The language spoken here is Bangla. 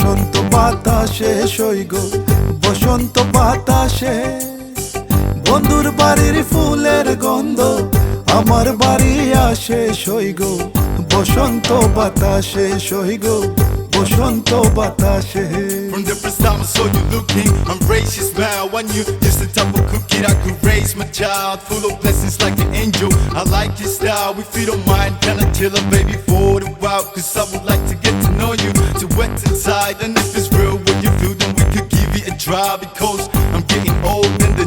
বসন্ত বাতাসে সইগো বসন্ত বাতাসে বন্ধুর বাড়ির ফুলের গন্ধ আমার বাড়ি আসে সইগো বসন্ত বাতাসে সইগো বসন্ত বাতাসে From different time I saw you looking Embrace your smile When you used the type of cookie I could raise my child Full of blessings like an angel I like your style If you don't mind Can I chill a baby for a while Cause I would like to And if it's real, what you feel, then we could give it a try. Because I'm getting old and